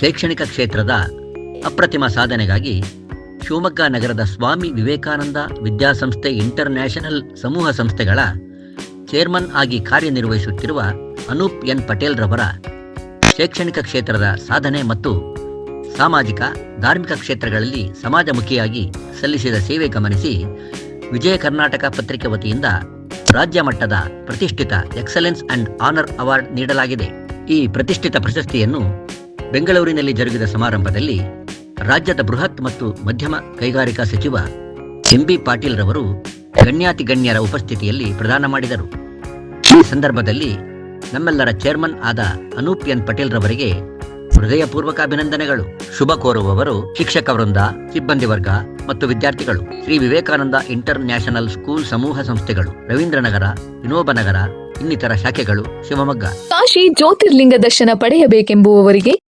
ಶೈಕ್ಷಣಿಕ ಕ್ಷೇತ್ರದ ಅಪ್ರತಿಮ ಸಾಧನೆಗಾಗಿ ಶಿವಮೊಗ್ಗ ನಗರದ ಸ್ವಾಮಿ ವಿವೇಕಾನಂದ ವಿದ್ಯಾಸಂಸ್ಥೆ ಇಂಟರ್ನ್ಯಾಷನಲ್ ಸಮೂಹ ಸಂಸ್ಥೆಗಳ ಚೇರ್ಮನ್ ಆಗಿ ಕಾರ್ಯನಿರ್ವಹಿಸುತ್ತಿರುವ ಅನೂಪ್ ಎನ್ ಪಟೇಲ್ ರವರ ಶೈಕ್ಷಣಿಕ ಕ್ಷೇತ್ರದ ಸಾಧನೆ ಮತ್ತು ಸಾಮಾಜಿಕ, ಧಾರ್ಮಿಕ ಕ್ಷೇತ್ರಗಳಲ್ಲಿ ಸಮಾಜಮುಖಿಯಾಗಿ ಸಲ್ಲಿಸಿದ ಸೇವೆ ಗಮನಿಸಿ ವಿಜಯ ಕರ್ನಾಟಕ ಪತ್ರಿಕೆ ವತಿಯಿಂದ ರಾಜ್ಯ ಮಟ್ಟದ ಪ್ರತಿಷ್ಠಿತ ಎಕ್ಸಲೆನ್ಸ್ ಅಂಡ್ ಆನರ್ ಅವಾರ್ಡ್ ನೀಡಲಾಗಿದೆ. ಈ ಪ್ರತಿಷ್ಠಿತ ಪ್ರಶಸ್ತಿಯನ್ನು ಬೆಂಗಳೂರಿನಲ್ಲಿ ಜರುಗಿದ ಸಮಾರಂಭದಲ್ಲಿ ರಾಜ್ಯದ ಬೃಹತ್ ಮತ್ತು ಮಧ್ಯಮ ಕೈಗಾರಿಕಾ ಸಚಿವ ಎಂಬಿ ಪಾಟೀಲ್ ರವರು ಗಣ್ಯಾತಿ ಗಣ್ಯರ ಉಪಸ್ಥಿತಿಯಲ್ಲಿ ಪ್ರದಾನ ಮಾಡಿದರು. ಈ ಸಂದರ್ಭದಲ್ಲಿ ನಮ್ಮೆಲ್ಲರ ಚೇರ್ಮನ್ ಆದ ಅನೂಪ್ ಎನ್ ಪಟೇಲ್ ರವರಿಗೆ ಹೃದಯಪೂರ್ವಕ ಅಭಿನಂದನೆಗಳು. ಶುಭ ಕೋರುವವರು ಶಿಕ್ಷಕ ವೃಂದ, ಸಿಬ್ಬಂದಿ ವರ್ಗ ಮತ್ತು ವಿದ್ಯಾರ್ಥಿಗಳು. Shri Vivekananda international school ಸಮೂಹ ಸಂಸ್ಥೆಗಳು, ರವೀಂದ್ರನಗರ ವಿನೋಬ ನಗರ ಇನ್ನಿತರ ಶಾಖೆಗಳು, ಶಿವಮೊಗ್ಗ. ಕಾಶಿ ಜ್ಯೋತಿರ್ಲಿಂಗ ದರ್ಶನ ಪಡೆಯಬೇಕೆಂಬುವವರಿಗೆ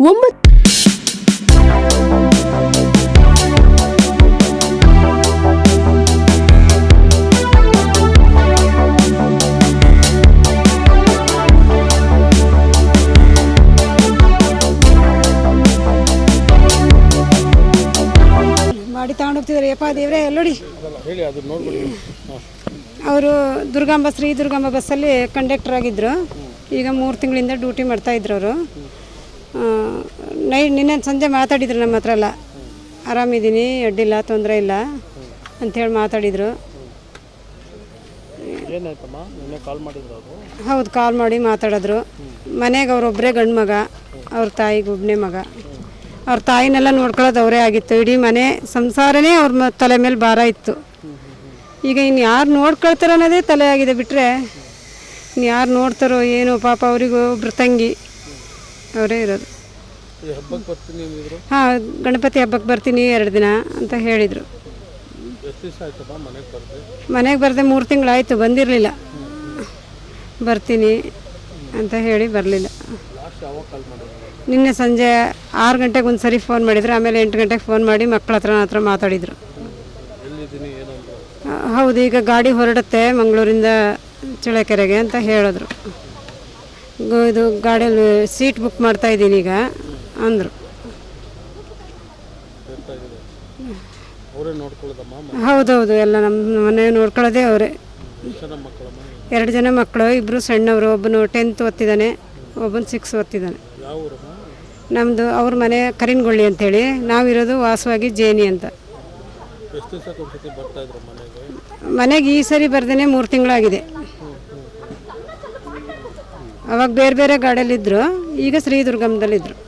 ಒಂಬತ್ತು. ಮಾಡಿ ತಗೊಂಡೋಗ್ತಿದ್ದಾರೆ ಯಪ್ಪ ದೇವರೇ ಎಲ್ಲೋಡಿ ಅವರು ದುರ್ಗಾಂಬ ಶ್ರೀ ದುರ್ಗಾಂಬ ಬಸ್ಸಲ್ಲಿ ಕಂಡಕ್ಟರ್ ಆಗಿದ್ರು. ಈಗ ಮೂರು ತಿಂಗಳಿಂದ ಡ್ಯೂಟಿ ಮಾಡ್ತಾಯಿದ್ರು ಅವರು. ನೈ ನಿನ್ನೆ ಸಂಜೆ ಮಾತಾಡಿದ್ರು ನಮ್ಮ ಹತ್ರ ಎಲ್ಲ. ಆರಾಮಿದ್ದೀನಿ ಅಡ್ಡಿಲ್ಲ ತೊಂದರೆ ಇಲ್ಲ ಅಂಥೇಳಿ ಮಾತಾಡಿದರು. ಹೌದು ಕಾಲ್ ಮಾಡಿ ಮಾತಾಡಿದ್ರು. ಮನೆಗೆ ಅವರೊಬ್ಬರೇ ಗಂಡು ಮಗ ಅವ್ರ ತಾಯಿಗೆ ಒಬ್ಬನೇ ಮಗ. ಅವ್ರ ತಾಯಿನೆಲ್ಲ ನೋಡ್ಕೊಳ್ಳೋದು ಅವರೇ ಆಗಿತ್ತು. ಇಡೀ ಮನೆ ಸಂಸಾರನೇ ಅವ್ರ ತಲೆ ಮೇಲೆ ಭಾರ ಇತ್ತು. ಈಗ ಇನ್ನು ಯಾರು ನೋಡ್ಕೊಳ್ತಾರೋ ಅನ್ನೋದೇ ತಲೆ ಆಗಿದೆ ಬಿಟ್ಟರೆ ಇನ್ನು ಯಾರು ನೋಡ್ತಾರೋ ಏನೋ ಪಾಪ ಅವರಿಗೂ ಒಬ್ರು ತಂಗಿ. ಅವರೇ ಇರೋದು. ಹಾಂ ಗಣಪತಿ ಹಬ್ಬಕ್ಕೆ ಬರ್ತೀನಿ ಎರಡು ದಿನ ಅಂತ ಹೇಳಿದರು. ಮನೆಗೆ ಬರ್ದೆ? ಮೂರು ತಿಂಗಳಾಯಿತು ಬಂದಿರಲಿಲ್ಲ. ಬರ್ತೀನಿ ಅಂತ ಹೇಳಿ ಬರಲಿಲ್ಲ. ನಿನ್ನೆ ಸಂಜೆ ಆರು ಗಂಟೆಗೆ ಒಂದು ಸರಿ ಫೋನ್ ಮಾಡಿದ್ರು ಆಮೇಲೆ ಎಂಟು ಗಂಟೆಗೆ ಫೋನ್ ಮಾಡಿ ಮಕ್ಕಳ ಹತ್ರ ನನ್ನ ಹತ್ರ ಮಾತಾಡಿದರು. ಹೌದು ಈಗ ಗಾಡಿ ಹೊರಡುತ್ತೆ ಮಂಗಳೂರಿಂದ ಚಳ್ಳಕೆರೆಗೆ ಅಂತ ಹೇಳಿದ್ರು. ಇದು ಗಾಡಿಯಲ್ಲಿ ಸೀಟ್ ಬುಕ್ ಮಾಡ್ತಾ ಇದ್ದೀನಿ ಈಗ ಅಂದರು. ಹೌದೌದು ಎಲ್ಲ ನಮ್ಮ ಮನೆ ನೋಡ್ಕೊಳ್ಳೋದೇ ಅವರೇ. ಎರಡು ಜನ ಮಕ್ಕಳು ಇಬ್ಬರು ಸಣ್ಣವರು ಒಬ್ಬನು ಟೆಂತ್ ಓದ್ತಿದ್ದಾನೆ ಒಬ್ಬನು ಸಿಕ್ಸ್ ಓದ್ತಿದ್ದಾನೆ. ನಮ್ಮದು ಅವ್ರ ಮನೆ ಕರಿನ್ಗೊಳ್ಳಿ ಅಂತೇಳಿ ನಾವಿರೋದು ವಾಸವಾಗಿ ಜೇನಿ ಅಂತ. ಮನೆಗೆ ಈ ಸರಿ ಬರ್ದೇನೆ ಮೂರು ತಿಂಗಳಾಗಿದೆ. ಅವಾಗ ಬೇರೆ ಬೇರೆ ಗಾಡಿಯಲ್ಲಿದ್ದರು ಈಗ ಶ್ರೀ ದುರ್ಗಮ್ಮದಲ್ಲಿದ್ದರು